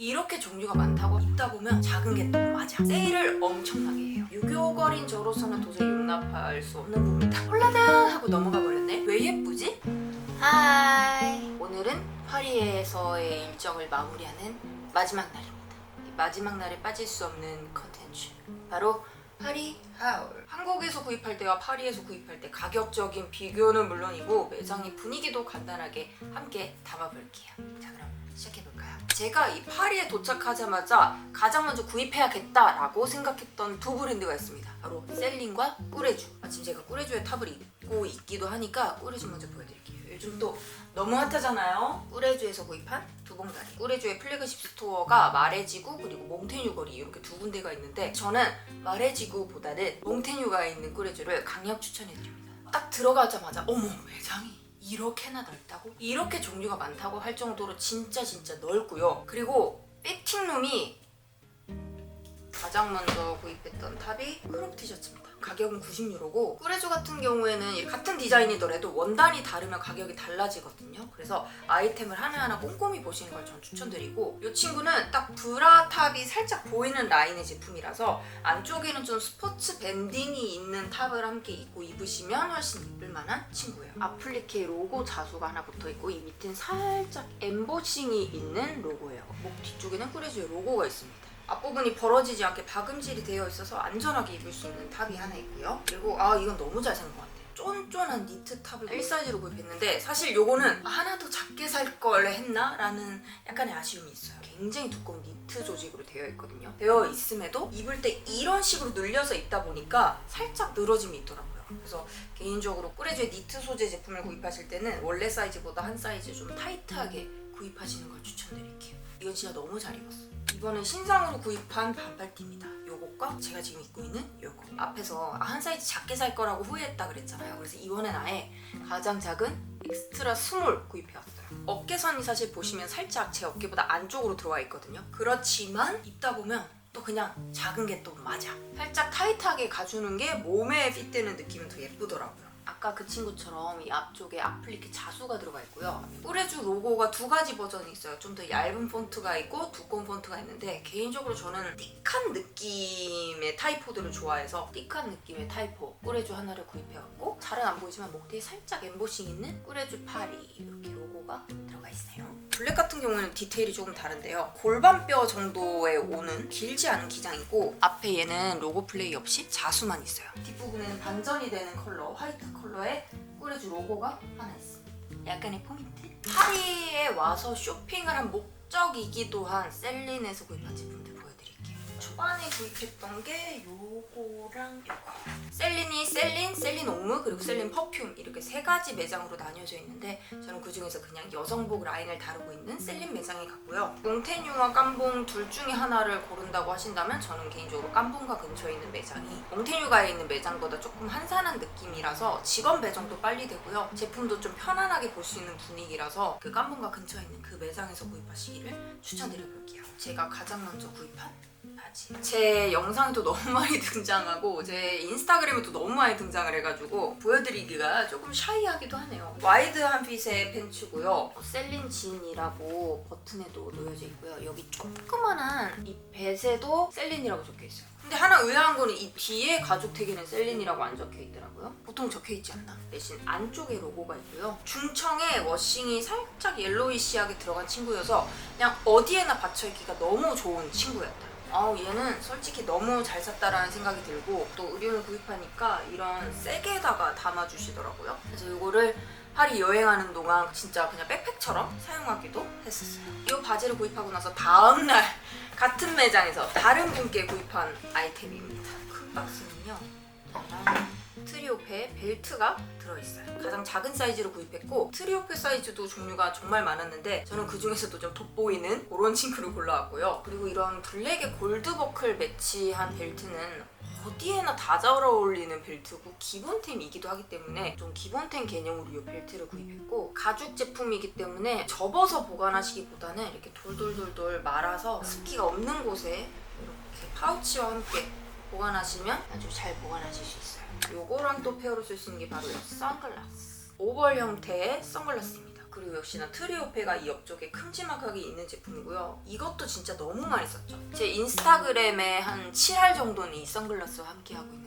이렇게 종류가 많다고 입다 보면 작은 게 또 맞아. 세일을 엄청나게 해요. 유교거린 저로서는 도저히 용납할 수 없는 부분이다. 홀라당 하고 넘어가 버렸네. 왜 예쁘지? 하이. 오늘은 파리에서의 일정을 마무리하는 마지막 날입니다. 이 마지막 날에 빠질 수 없는 컨텐츠. 바로 파리 하울. 한국에서 구입할 때와 파리에서 구입할 때 가격적인 비교는 물론이고 매장의 분위기도 간단하게 함께 담아볼게요. 자 그럼 시작해볼까요? 제가 이 파리에 도착하자마자 가장 먼저 구입해야겠다라고 생각했던 두 브랜드가 있습니다. 바로 셀린과 꾸레주. 마침 제가 꾸레주의 탑을 입고 있기도 하니까 꾸레주 먼저 보여드릴게요. 요즘 또 너무 핫하잖아요. 꾸레주에서 구입한 두 봉다리. 꾸레주의 플래그십 스토어가 마레지구 그리고 몽테뉴 거리 이렇게 두 군데가 있는데 저는 마레지구보다는 몽테뉴가 있는 꾸레주를 강력 추천해드립니다. 딱 들어가자마자 어머 매장이 이렇게나 넓다고? 이렇게 종류가 많다고 할 정도로 진짜 진짜 넓고요. 그리고 피팅룸이 가장 먼저 구입했던 탑이 크롭 티셔츠입니다. 가격은 90유로고 꾸레조 같은 경우에는 같은 디자인이더라도 원단이 다르면 가격이 달라지거든요. 그래서 아이템을 하나하나 꼼꼼히 보시는 걸 전 추천드리고 이 친구는 딱 브라 탑이 살짝 보이는 라인의 제품이라서 안쪽에는 좀 스포츠 밴딩이 있는 탑을 함께 입고 입으시면 훨씬 이쁠 만한 친구예요. 아플리케 로고 자수가 하나 붙어 있고 이 밑엔 살짝 엠보싱이 있는 로고예요. 목 뒤쪽에는 꾸레조의 로고가 있습니다. 앞부분이 벌어지지 않게 박음질이 되어 있어서 안전하게 입을 수 있는 탑이 하나 있고요. 그리고 아 이건 너무 잘 생긴 것 같아요. 쫀쫀한 니트 탑을 1 사이즈로 구입했는데 사실 요거는 아, 하나 더 작게 살 걸 했나? 라는 약간의 아쉬움이 있어요. 굉장히 두꺼운 니트 조직으로 되어 있거든요. 되어 있음에도 입을 때 이런 식으로 늘려서 입다 보니까 살짝 늘어짐이 있더라고요. 그래서 개인적으로 꾸레주의 니트 소재 제품을 구입하실 때는 원래 사이즈보다 한 사이즈 좀 타이트하게 구입하시는 걸 추천드릴게요. 이건 진짜 너무 잘 입었어. 이번엔 신상으로 구입한 반팔티입니다. 요것과 제가 지금 입고 있는 요거. 앞에서 아, 한 사이즈 작게 살 거라고 후회했다 그랬잖아요. 그래서 이번엔 아예 가장 작은 엑스트라 스몰 구입해왔어요. 어깨선이 사실 보시면 살짝 제 어깨보다 안쪽으로 들어와 있거든요. 그렇지만 입다 보면 또 그냥 작은 게 또 맞아. 살짝 타이트하게 가주는 게 몸에 핏되는 느낌은 더 예쁘더라고요. 아까 그 친구처럼 이 앞쪽에 아플리케 자수가 들어가 있고요. 꾸레주 로고가 두 가지 버전이 있어요. 좀 더 얇은 폰트가 있고 두꺼운 폰트가 있는데 개인적으로 저는 띡한 느낌 의 타이포들을 좋아해서 띡한 느낌의 타이포 꾸레주 하나를 구입해왔고 잘은 안 보이지만 목 뒤에 살짝 엠보싱 있는 꾸레주 파리 이렇게 로고가 들어가 있어요. 블랙 같은 경우는 디테일이 조금 다른데요. 골반뼈 정도에 오는 길지 않은 기장이고 앞에 얘는 로고 플레이 없이 자수만 있어요. 뒷부분에는 반전이 되는 컬러 화이트 컬러에 꾸레주 로고가 하나 있습니다. 약간의 포인트. 파리에 와서 쇼핑을 한 목적이기도 한 셀린에서 구입한 보여드릴게요. 초반에 구입했던 게 요거랑 요거. 셀린이 셀린, 셀린 옥무 그리고 셀린 퍼퓸 이렇게 세 가지 매장으로 나뉘어져 있는데 저는 그 중에서 그냥 여성복 라인을 다루고 있는 셀린 매장에 갔고요. 몽테뉴와 깜봉 둘 중에 하나를 고른다고 하신다면 저는 개인적으로 깜봉가 근처에 있는 매장이 몽테뉴가에 있는 매장보다 조금 한산한 느낌이라서 직원 배정도 빨리 되고요. 제품도 좀 편안하게 볼 수 있는 분위기라서 그 깜봉가 근처에 있는 그 매장에서 구입하시기를 추천드려볼게요. 제가 가장 먼저 구입한 제 영상에도 너무 많이 등장하고 제 인스타그램에도 너무 많이 등장을 해가지고 보여드리기가 조금 샤이하기도 하네요. 와이드한 핏의 팬츠고요. 셀린 진이라고 버튼에도 놓여져 있고요. 여기 조그만한 이 뱃에도 셀린이라고 적혀 있어요. 근데 하나 의아한 거는 이 뒤에 가죽 태그는 셀린이라고 안 적혀 있더라고요. 보통 적혀 있지 않나. 대신 안쪽에 로고가 있고요. 중청에 워싱이 살짝 옐로이시하게 들어간 친구여서 그냥 어디에나 받쳐 입기가 너무 좋은 친구였다. 아우 얘는 솔직히 너무 잘 샀다라는 생각이 들고 또 의류를 구입하니까 이런 세게다가 담아주시더라고요. 그래서 이거를 파리 여행하는 동안 진짜 그냥 백팩처럼 사용하기도 했었어요. 이 바지를 구입하고 나서 다음날 같은 매장에서 다른 분께 구입한 아이템입니다. 큰 박스는요. 짜란. 트리오페 벨트가 들어있어요. 가장 작은 사이즈로 구입했고 트리오페 사이즈도 종류가 정말 많았는데 저는 그 중에서도 좀 돋보이는 그런 친구를 골라왔고요. 그리고 이런 블랙에 골드 버클 매치한 벨트는 어디에나 다 잘 어울리는 벨트고 기본템이기도 하기 때문에 좀 기본템 개념으로 이 벨트를 구입했고 가죽 제품이기 때문에 접어서 보관하시기보다는 이렇게 돌돌돌돌 말아서 습기가 없는 곳에 이렇게 파우치와 함께 보관하시면 아주 잘 보관하실 수 있어요. 요거랑 또 페어로 쓸 수 있는 게 바로 이 선글라스. 오벌 형태의 선글라스입니다. 그리고 역시나 트리오페가 이 옆쪽에 큼지막하게 있는 제품이고요. 이것도 진짜 너무 많이 썼죠. 제 인스타그램에 한 7할 정도는 이 선글라스와 함께 하고 있는 것 같아요.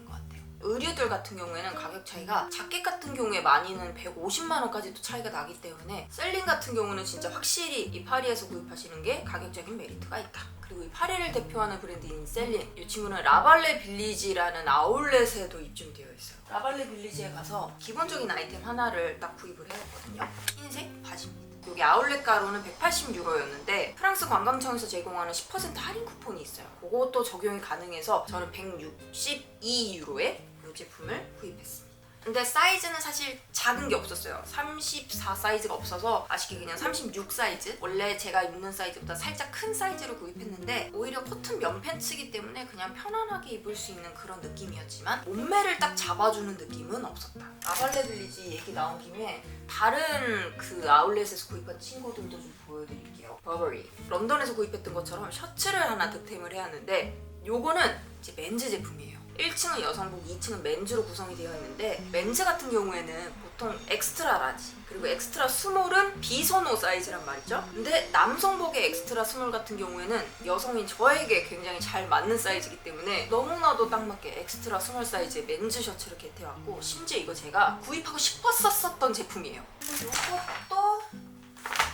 의류들 같은 경우에는 가격 차이가 자켓 같은 경우에 많이는 150만 원까지도 차이가 나기 때문에 셀링 같은 경우는 진짜 확실히 이 파리에서 구입하시는 게 가격적인 메리트가 있다. 그리고 이 파리를 대표하는 브랜드인 셀린 이 친구는 라발레 빌리지라는 아울렛에도 입점되어 있어요. 라발레 빌리지에 가서 기본적인 아이템 하나를 딱 구입을 해왔거든요. 흰색 바지입니다. 여기 아울렛 가로는 180유로였는데 프랑스 관광청에서 제공하는 10% 할인 쿠폰이 있어요. 그것도 적용이 가능해서 저는 162유로에 이 제품을 구입했습니다. 근데 사이즈는 사실 작은 게 없었어요. 34 사이즈가 없어서 아쉽게 그냥 36 사이즈. 원래 제가 입는 사이즈보다 살짝 큰 사이즈로 구입했는데 오히려 코튼 면 팬츠이기 때문에 그냥 편안하게 입을 수 있는 그런 느낌이었지만 몸매를 딱 잡아주는 느낌은 없었다. 아발레 빌리지 얘기 나온 김에 다른 그 아울렛에서 구입한 친구들도 좀 보여드릴게요. 버버리. 런던에서 구입했던 것처럼 셔츠를 하나 득템을 해야 하는데 요거는 이제 맨즈 제품이에요. 1층은 여성복, 2층은 맨즈로 구성이 되어 있는데 맨즈 같은 경우에는 보통 엑스트라 라지 그리고 엑스트라 스몰은 비선호 사이즈란 말이죠. 근데 남성복의 엑스트라 스몰 같은 경우에는 여성인 저에게 굉장히 잘 맞는 사이즈이기 때문에 너무나도 딱 맞게 엑스트라 스몰 사이즈의 맨즈 셔츠를 개태왔고 심지어 이거 제가 구입하고 싶었었던 제품이에요. 이것도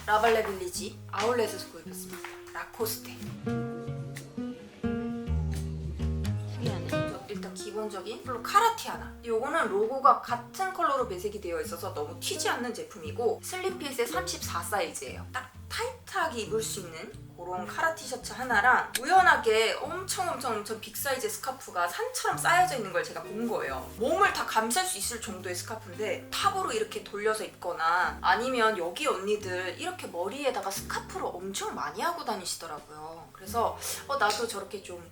라발레 빌리지 아울렛에서 구입했습니다. 라코스테. 기본적인 컬러 카라티 하나. 요거는 로고가 같은 컬러로 배색이 되어 있어서 너무 튀지 않는 제품이고 슬림핏의 34 사이즈예요. 딱 타이트하게 입을 수 있는 그런 카라 티셔츠 하나랑 우연하게 엄청 엄청 엄청 빅 사이즈의 스카프가 산처럼 쌓여져 있는 걸 제가 본 거예요. 몸을 다 감쌀 수 있을 정도의 스카프인데 탑으로 이렇게 돌려서 입거나 아니면 여기 언니들 이렇게 머리에다가 스카프를 엄청 많이 하고 다니시더라고요. 그래서 어, 나도 저렇게 좀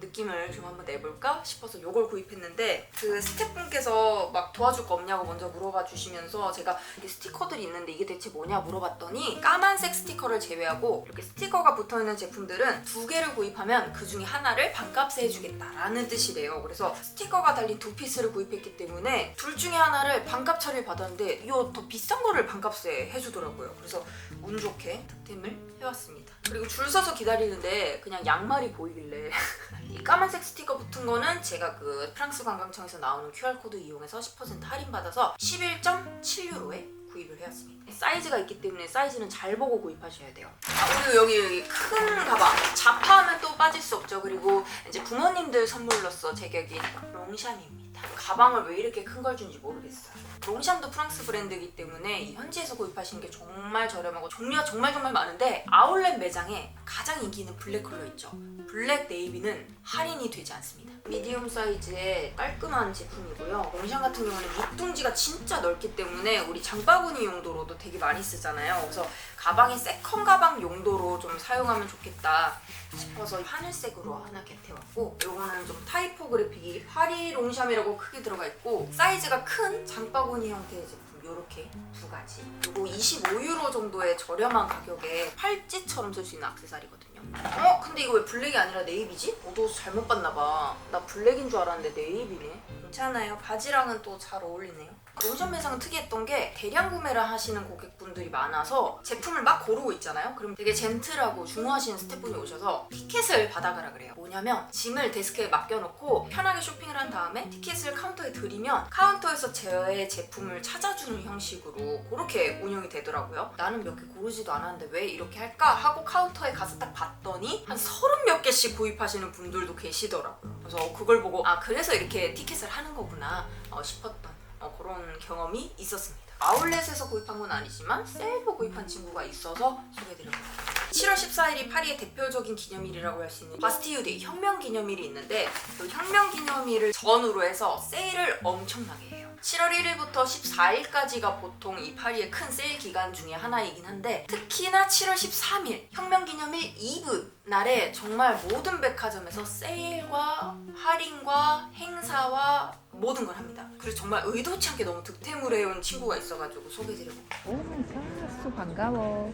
느낌을 좀 한번 내볼까 싶어서 이걸 구입했는데 그 스태프분께서 막 도와줄 거 없냐고 먼저 물어봐 주시면서 제가 이 스티커들이 있는데 이게 대체 뭐냐 물어봤더니 까만색 스티커를 제외하고 이렇게 스티커가 붙어있는 제품들은 두 개를 구입하면 그 중에 하나를 반값에 해주겠다라는 뜻이래요. 그래서 스티커가 달린 두 피스를 구입했기 때문에 둘 중에 하나를 반값 처리를 받았는데 이 더 비싼 거를 반값에 해주더라고요. 그래서 운 좋게 득템을 해왔습니다 그리고 줄 서서 기다리는데 그냥 양말이 보이길래 이 까만색 스티커 붙은 거는 제가 그 프랑스 관광청에서 나오는 QR코드 이용해서 10% 할인받아서 11.7유로에 구입을 해왔습니다. 사이즈가 있기 때문에 사이즈는 잘 보고 구입하셔야 돼요. 아, 그리고 여기, 여기 큰 가방. 자파하면 또 빠질 수 없죠. 그리고 이제 부모님들 선물로서 제격인 롱샴입니다. 가방을 왜 이렇게 큰 걸 준지 모르겠어요. 롱샴도 프랑스 브랜드이기 때문에 이 현지에서 구입하시는 게 정말 저렴하고 종류가 정말 정말 많은데 아울렛 매장에 가장 인기 있는 블랙 컬러 있죠. 블랙 네이비는 할인이 되지 않습니다. 미디움 사이즈의 깔끔한 제품이고요. 롱샴 같은 경우는 밑둥지가 진짜 넓기 때문에 우리 장바구니 용도로도 되게 많이 쓰잖아요. 그래서 가방이 세컨 가방 용도로 좀 사용하면 좋겠다 싶어서 하늘색으로 하나 개태웠고 이거는 좀 타이 포 그래픽이 파리 롱샴이라고 크게 들어가 있고 사이즈가 큰 장바구니 형태의 제품 이렇게 두 가지. 그리고 25유로 정도의 저렴한 가격에 팔찌처럼 쓸 수 있는 액세서리거든요. 어? 근데 이거 왜 블랙이 아니라 네이비지? 어두워서 잘못 봤나 봐 나 블랙인 줄 알았는데 네이비네. 괜찮아요. 바지랑은 또 잘 어울리네요 롱션 매장은 특이했던 게 대량 구매를 하시는 고객분들이 많아서 제품을 막 고르고 있잖아요. 그럼 되게 젠틀하고 중후하시는 스태프분이 오셔서 티켓을 받아가라 그래요. 뭐냐면 짐을 데스크에 맡겨놓고 편하게 쇼핑을 한 다음에 티켓을 카운터에 드리면 카운터에서 저의 제품을 찾아주는 형식으로 그렇게 운영이 되더라고요. 나는 몇 개 고르지도 않았는데 왜 이렇게 할까 하고 카운터에 가서 딱 봤더니 한 서른 몇 개씩 구입하시는 분들도 계시더라고요. 그래서 그걸 보고 아 그래서 이렇게 티켓을 하는 거구나 어, 싶었던 어, 그런 경험이 있었습니다. 아울렛에서 구입한 건 아니지만 셀프 구입한 친구가 있어서 소개해드려볼게요. 7월 14일이 파리의 대표적인 기념일이라고 할 수 있는 바스티유데이 혁명 기념일이 있는데 그 혁명 기념일을 전후로 해서 세일을 엄청나게 해요. 7월 1일부터 14일까지가 보통 이 파리의 큰 세일 기간 중에 하나이긴 한데 특히나 7월 13일 혁명 기념일 이브 날에 정말 모든 백화점에서 세일과 할인과 행사와 모든 걸 합니다. 그래서 정말 의도치 않게 너무 득템을 해온 친구가 있어가지고 소개드리고 오 마이 갓, 소 반가워.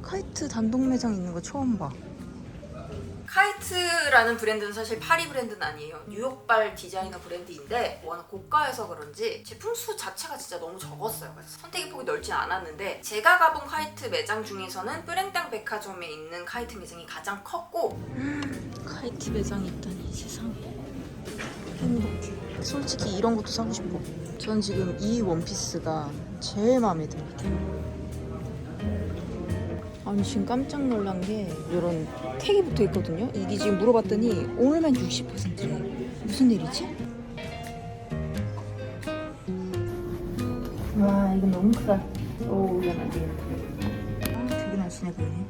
카이트 단독 매장 있는 거 처음 봐. 카이트라는 브랜드는 사실 파리 브랜드는 아니에요. 뉴욕발 디자이너 브랜드인데 워낙 고가여서 그런지 제품 수 자체가 진짜 너무 적었어요. 그래서 선택의 폭이 넓지 않았는데 제가 가본 카이트 매장 중에서는 뿌랭땅 백화점에 있는 카이트 매장이 가장 컸고 카이트 매장이 있다니 세상에 행복해. 솔직히 이런 것도 사고 싶어. 전 지금 이 원피스가 제일 마음에 듭니다. 아니 지금 깜짝 놀란 게 이런 택이 붙어 있거든요. 이게 지금 물어봤더니 오늘만 60%래. 무슨 일이지? 와 이거 너무 크다. 오 이건 안 되겠다. 아, 되게 날씬해 보이네.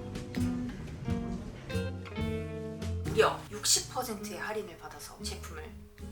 무려 60%의 할인을 받아서 제품을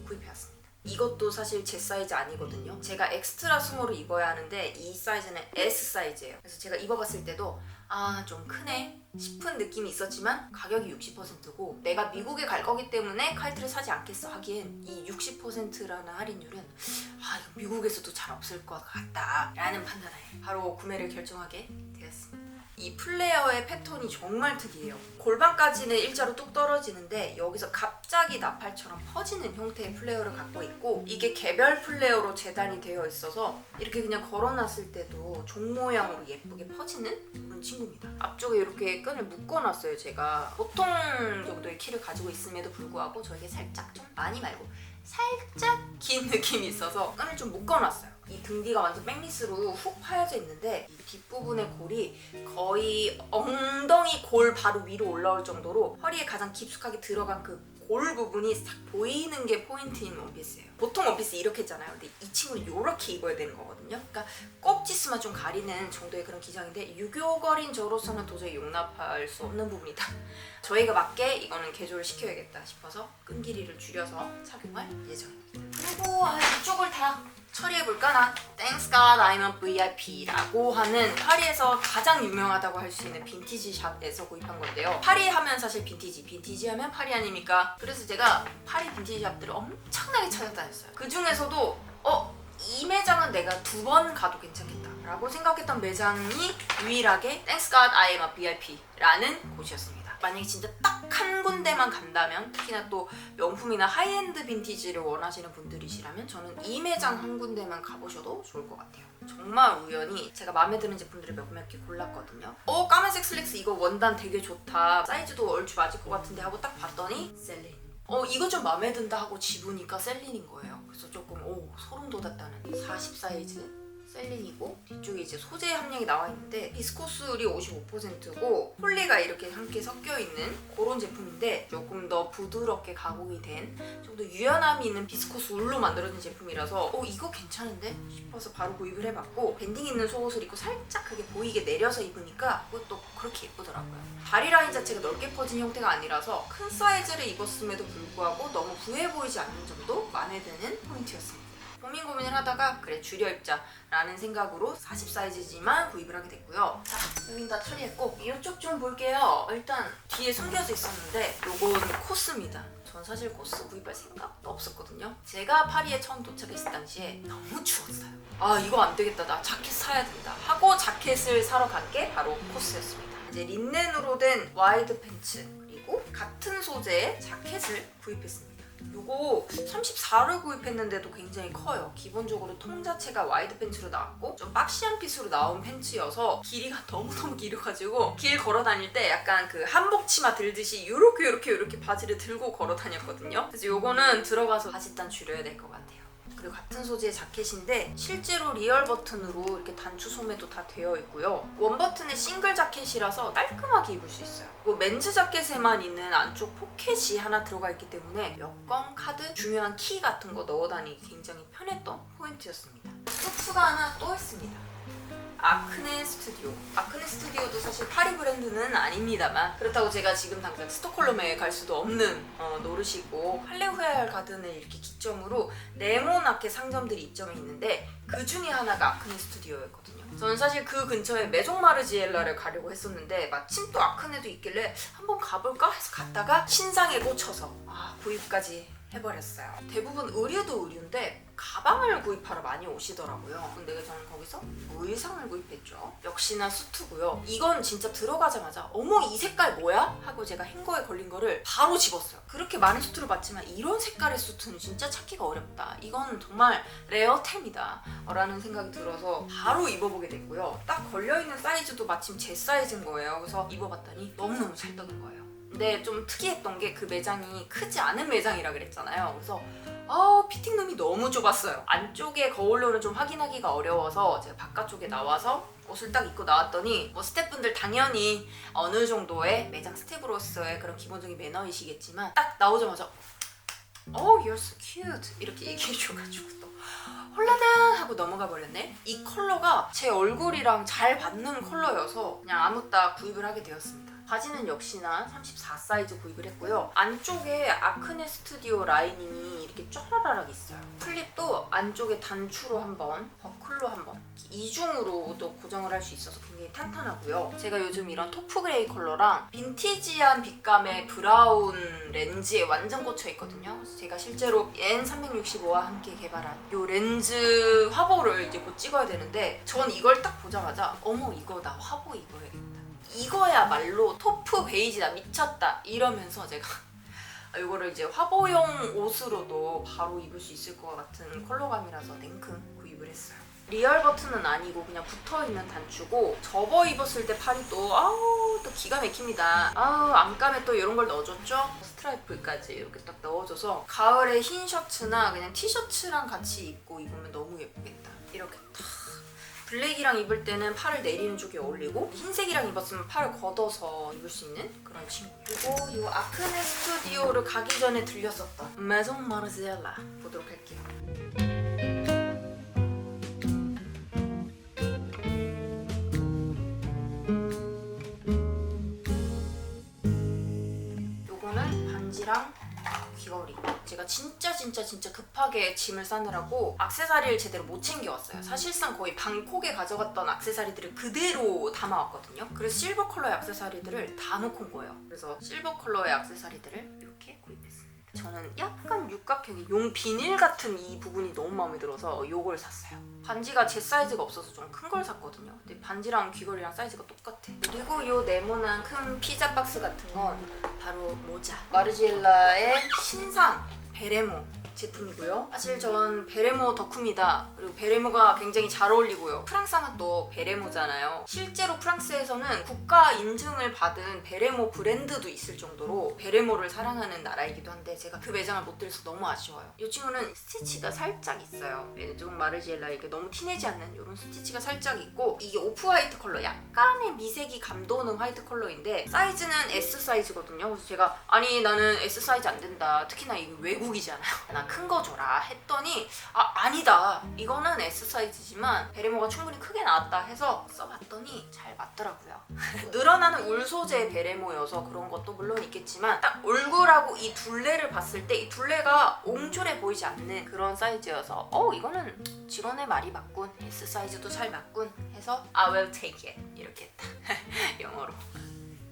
구입해왔습니다. 이것도 사실 제 사이즈 아니거든요. 제가 엑스트라 스몰을 입어야 하는데 이 사이즈는 S 사이즈예요. 그래서 제가 입어봤을 때도 아 좀 크네 싶은 느낌이 있었지만 가격이 60%고 내가 미국에 갈 거기 때문에 카이트를 사지 않겠어 하기엔 이 60%라는 할인율은 아 이거 미국에서도 잘 없을 것 같다라는 판단에 바로 구매를 결정하게 되었습니다. 이 플레어의 패턴이 정말 특이해요. 골반까지는 일자로 뚝 떨어지는데 여기서 갑자기 나팔처럼 퍼지는 형태의 플레어를 갖고 있고 이게 개별 플레어로 재단이 되어 있어서 이렇게 그냥 걸어놨을 때도 종 모양으로 예쁘게 퍼지는 그런 친구입니다. 앞쪽에 이렇게 끈을 묶어놨어요 제가. 보통 정도의 키를 가지고 있음에도 불구하고 저에게 살짝 좀 많이 말고 살짝 긴 느낌이 있어서 끈을 좀 묶어놨어요. 이 등 뒤가 완전 백리스로 훅 파여져 있는데 이 뒷부분의 골이 거의 엉덩이 골 바로 위로 올라올 정도로 허리에 가장 깊숙하게 들어간 그 골 부분이 싹 보이는 게 포인트인 원피스예요. 보통 원피스 이렇게 했잖아요. 근데 이 친구는 이렇게 입어야 되는 거거든요. 그러니까 꼭지스만 좀 가리는 정도의 그런 기장인데 유교걸인 저로서는 도저히 용납할 수 없는 부분이다. 저희가 맞게 이거는 개조를 시켜야겠다 싶어서 끈 길이를 줄여서 착용할 예정입니다. 그리고 아, 이쪽을 다 처리해볼까? 나 I'm a VIP라고 하는 파리에서 가장 유명하다고 할 수 있는 빈티지 샵에서 구입한 건데요. 파리 하면 사실 빈티지, 빈티지 하면 파리 아닙니까? 그래서 제가 파리 빈티지 샵들을 엄청나게 찾아다녔어요. 그 중에서도 어? 이 매장은 내가 두 번 가도 괜찮겠다 라고 생각했던 매장이 유일하게 I am a VIP라는 곳이었습니다. 만약에 진짜 딱 한 군데만 간다면 특히나 또 명품이나 하이엔드 빈티지를 원하시는 분들이시라면 저는 이 매장 한 군데만 가보셔도 좋을 것 같아요. 정말 우연히 제가 마음에 드는 제품들을 몇몇 개 골랐거든요. 어 까만색 슬랙스 이거 원단 되게 좋다. 사이즈도 얼추 맞을 것 같은데 하고 딱 봤더니 셀린. 어 이거 좀 마음에 든다 하고 집으니까 셀린인 거예요. 그래서 조금 오 소름 돋았다는 40 사이즈 셀린이고 뒤쪽에 이제 소재 함량이 나와 있는데 비스코스율이 55%고 폴리가 이렇게 함께 섞여 있는 그런 제품인데 조금 더 부드럽게 가공이 된 좀 더 유연함이 있는 비스코스 울로 만들어진 제품이라서 어 이거 괜찮은데 싶어서 바로 구입을 해봤고 밴딩 있는 속옷을 입고 살짝 그게 보이게 내려서 입으니까 그것도 그렇게 예쁘더라고요. 다리 라인 자체가 넓게 퍼진 형태가 아니라서 큰 사이즈를 입었음에도 불구하고 너무 부해 보이지 않는 점도 마음에 드는 포인트였습니다. 고민 고민을 하다가 그래 줄여 입자라는 생각으로 40 사이즈지만 구입을 하게 됐고요. 자, 여긴 다 처리했고 이쪽 좀 볼게요. 일단 뒤에 숨겨져 있었는데 요건 코스입니다. 전 사실 코스 구입할 생각도 없었거든요. 제가 파리에 처음 도착했을 당시에 너무 추웠어요. 아 이거 안 되겠다. 나 자켓 사야 된다. 하고 자켓을 사러 간 게 바로 코스였습니다. 이제 린넨으로 된 와이드 팬츠 그리고 같은 소재의 자켓을 구입했습니다. 요거 34를 구입했는데도 굉장히 커요. 기본적으로 통 자체가 와이드 팬츠로 나왔고 좀 박시한 핏으로 나온 팬츠여서 길이가 너무너무 길어가지고 길 걸어 다닐 때 약간 그 한복 치마 들듯이 요렇게 요렇게 요렇게 바지를 들고 걸어 다녔거든요. 그래서 요거는 들어가서 바지 단 줄여야 될 것 같아요. 그리고 같은 소재의 자켓인데 실제로 리얼 버튼으로 이렇게 단추 소매도 다 되어 있고요. 원 버튼의 싱글 자켓이라서 깔끔하게 입을 수 있어요. 그리고 맨즈 자켓에만 있는 안쪽 포켓이 하나 들어가 있기 때문에 여권, 카드, 중요한 키 같은 거 넣어 다니기 굉장히 편했던 포인트였습니다. 스프가 하나 또 있습니다. 아크네 스튜디오. 아크네 스튜디오도 사실 파리 브랜드는 아닙니다만 그렇다고 제가 지금 당장 스톡홀름에 갈 수도 없는 어, 노릇이고 할레후얄 가든을 이렇게 기점으로 네모나게 상점들이 입점해 있는데 그 중에 하나가 아크네 스튜디오였거든요. 저는 사실 그 근처에 메종 마르지엘라를 가려고 했었는데 마침 또 아크네도 있길래 한번 가볼까 해서 갔다가 신상에 꽂혀서 아 구입까지 해버렸어요. 대부분 의류도 의류인데 가방을 구입하러 많이 오시더라고요. 근데 저는 거기서 의상을 구입했죠. 역시나 수트고요. 이건 진짜 들어가자마자 어머 이 색깔 뭐야? 하고 제가 행거에 걸린 거를 바로 집었어요. 그렇게 많은 수트를 봤지만 이런 색깔의 수트는 진짜 찾기가 어렵다. 이건 정말 레어템이다. 라는 생각이 들어서 바로 입어보게 됐고요. 딱 걸려있는 사이즈도 마침 제 사이즈인 거예요. 그래서 입어봤더니 너무너무 잘 떠는 거예요. 근데 좀 특이했던 게 그 매장이 크지 않은 매장이라 그랬잖아요. 그래서 아 피팅 룸이 너무 좁았어요. 안쪽에 거울로는 좀 확인하기가 어려워서 제가 바깥쪽에 나와서 옷을 딱 입고 나왔더니 뭐 스태프분들 당연히 어느 정도의 매장 스태프로서의 그런 기본적인 매너이시겠지만 딱 나오자마자 Oh, you're so cute 이렇게 얘기해 줘가지고 또 홀라당 하고 넘어가 버렸네. 이 컬러가 제 얼굴이랑 잘 받는 컬러여서 그냥 아무따 구입을 하게 되었습니다. 바지는 역시나 34 사이즈 구입을 했고요. 안쪽에 아크네 스튜디오 라이닝이 이렇게 쫘라락 있어요. 클립도 안쪽에 단추로 한 번, 버클로 한 번, 이중으로도 고정을 할 수 있어서 굉장히 탄탄하고요. 제가 요즘 이런 토프 그레이 컬러랑 빈티지한 빛감의 브라운 렌즈에 완전 꽂혀 있거든요. 제가 실제로 N365와 함께 개발한 이 렌즈 화보를 이제 곧 찍어야 되는데 전 이걸 딱 보자마자 어머 이거 나 화보 입어야겠다. 이거야말로 토프 베이지다 미쳤다 이러면서 제가 이거를 이제 화보용 옷으로도 바로 입을 수 있을 것 같은 컬러감이라서 냉큼 구입을 했어요. 리얼 버튼은 아니고 그냥 붙어 있는 단추고 접어 입었을 때 팔이 또 아우 또 기가 막힙니다. 아우 안감에 또 이런 걸 넣어줬죠. 스트라이프까지 이렇게 딱 넣어줘서 가을에 흰 셔츠나 그냥 티셔츠랑 같이 입고 입으면 너무 예쁘겠다. 이렇게 탁 블랙이랑 입을 때는 팔을 내리는 쪽이 어울리고 흰색이랑 입었으면 팔을 걷어서 입을 수 있는 그런 친구 그리고 이 아크네 스튜디오를 가기 전에 들렸었던 메송 마르지엘라 보도록 할게요 요거는 반지랑. 제가 진짜 진짜 진짜 급하게 짐을 싸느라고 악세사리를 제대로 못 챙겨왔어요. 사실상 거의 방콕에 가져갔던 악세사리들을 그대로 담아왔거든요. 그래서 실버 컬러의 악세사리들을 다 놓고 온 거예요. 그래서 실버 컬러의 악세사리들을 이렇게 구입했습니다. 저는 약간 육각형의 용 비닐 같은 이 부분이 너무 마음에 들어서 요걸 샀어요. 반지가 제 사이즈가 없어서 좀 큰 걸 샀거든요. 근데 반지랑 귀걸이랑 사이즈가 똑같아. 그리고 요 네모난 큰 피자 박스 같은 건 바로 모자. 마르지엘라의 신상 베레모 제품이고요. 사실 전 베레모 덕후입니다. 그리고 베레모가 굉장히 잘 어울리고요. 프랑스 하면 또 베레모잖아요. 실제로 프랑스에서는 국가 인증을 받은 베레모 브랜드도 있을 정도로 베레모를 사랑하는 나라이기도 한데 제가 그 매장을 못 들어서 너무 아쉬워요. 이 친구는 스티치가 살짝 있어요. 좀 마르지엘라 이게 너무 티내지 않는 이런 스티치가 살짝 있고 이게 오프 화이트 컬러 약간의 미색이 감도는 화이트 컬러인데 사이즈는 S 사이즈거든요. 그래서 제가 아니 나는 S 사이즈 안 된다. 특히나 이거 외국이잖아요. 나 큰 거 줘라 했더니 아 아니다. 이거는 S 사이즈지만 베레모가 충분히 크게 나왔다 해서 써봤더니 잘 맞더라고요. 늘어나는 울 소재 베레모여서 그런 것도 물론 있겠지만 딱 얼굴하고 이 둘레를 봤을 때 이 둘레가 옹졸해 보이지 않는 그런 사이즈여서 어 이거는 직원의 말이 맞군 S 사이즈도 잘 맞군 해서 I will take it 이렇게 딱 영어로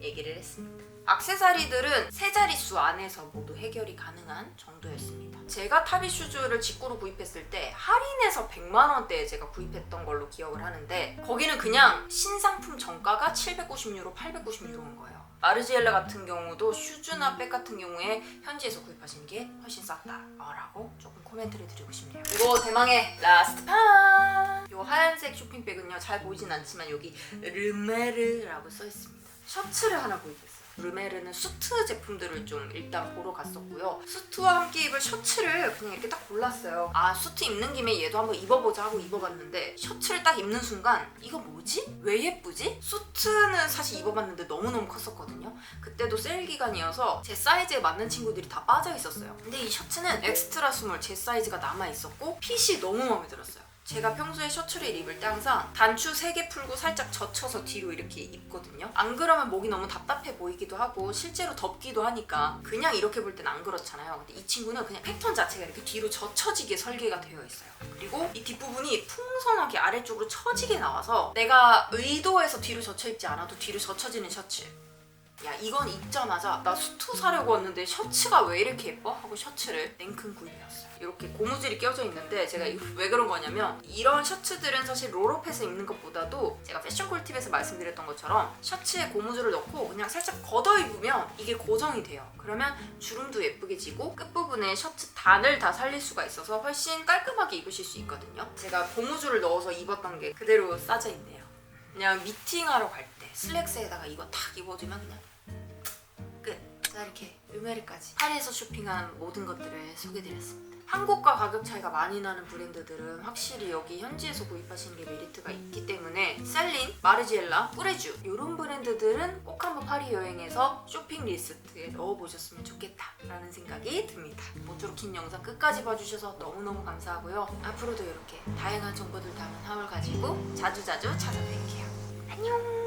얘기를 했습니다. 악세사리들은 세 자릿수 안에서 모두 해결이 가능한 정도였습니다. 제가 타비 슈즈를 직구로 구입했을 때 할인해서 100만 원대에 제가 구입했던 걸로 기억을 하는데 거기는 그냥 신상품 정가가 790유로, 890유로인 거예요. 마르지엘라 같은 경우도 슈즈나 백 같은 경우에 현지에서 구입하시는 게 훨씬 쌌다라고 조금 코멘트를 드리고 싶네요. 이거 대망의 라스트 판! 이 하얀색 쇼핑백은요 잘 보이진 않지만 여기 르메르라고 써 있습니다. 셔츠를 하나 구입했어요. 르메르는 수트 제품들을 좀 일단 보러 갔었고요. 수트와 함께 입을 셔츠를 그냥 이렇게 딱 골랐어요. 아 수트 입는 김에 얘도 한번 입어보자 하고 입어봤는데 셔츠를 딱 입는 순간 이거 뭐지? 왜 예쁘지? 수트는 사실 입어봤는데 너무너무 컸었거든요. 그때도 세일 기간이어서 제 사이즈에 맞는 친구들이 다 빠져 있었어요. 근데 이 셔츠는 엑스트라 스몰 제 사이즈가 남아 있었고 핏이 너무 마음에 들었어요. 제가 평소에 셔츠를 입을 때 항상 단추 3개 풀고 살짝 젖혀서 뒤로 이렇게 입거든요. 안 그러면 목이 너무 답답해 보이기도 하고 실제로 덥기도 하니까 그냥 이렇게 볼 땐 안 그렇잖아요. 근데 이 친구는 그냥 패턴 자체가 이렇게 뒤로 젖혀지게 설계가 되어 있어요. 그리고 이 뒷부분이 풍성하게 아래쪽으로 처지게 나와서 내가 의도해서 뒤로 젖혀 입지 않아도 뒤로 젖혀지는 셔츠. 야 이건 입자마자 나 수트 사려고 왔는데 셔츠가 왜 이렇게 예뻐? 하고 셔츠를 냉큼 구입해왔어요. 이렇게 고무줄이 껴져 있는데 제가 왜 그런 거냐면 이런 셔츠들은 사실 롤업해서 입는 것보다도 제가 패션 꿀팁에서 말씀드렸던 것처럼 셔츠에 고무줄을 넣고 그냥 살짝 걷어 입으면 이게 고정이 돼요. 그러면 주름도 예쁘게 지고 끝부분에 셔츠 단을 다 살릴 수가 있어서 훨씬 깔끔하게 입으실 수 있거든요. 제가 고무줄을 넣어서 입었던 게 그대로 싸져 있네요. 그냥 미팅하러 갈 때 슬랙스에다가 이거 탁 입어주면 그냥 끝. 자 이렇게 루메리까지 파리에서 쇼핑한 모든 것들을 소개드렸습니다. 한국과 가격 차이가 많이 나는 브랜드들은 확실히 여기 현지에서 구입하시는 게 메리트가 있기 때문에 셀린, 마르지엘라, 뿌레쥬 이런 브랜드들은 꼭 한번 파리 여행에서 쇼핑 리스트에 넣어보셨으면 좋겠다라는 생각이 듭니다. 모쪼록 긴 영상 끝까지 봐주셔서 너무너무 감사하고요. 앞으로도 이렇게 다양한 정보들 담은 하울 가지고 자주자주 찾아뵐게요. 안녕!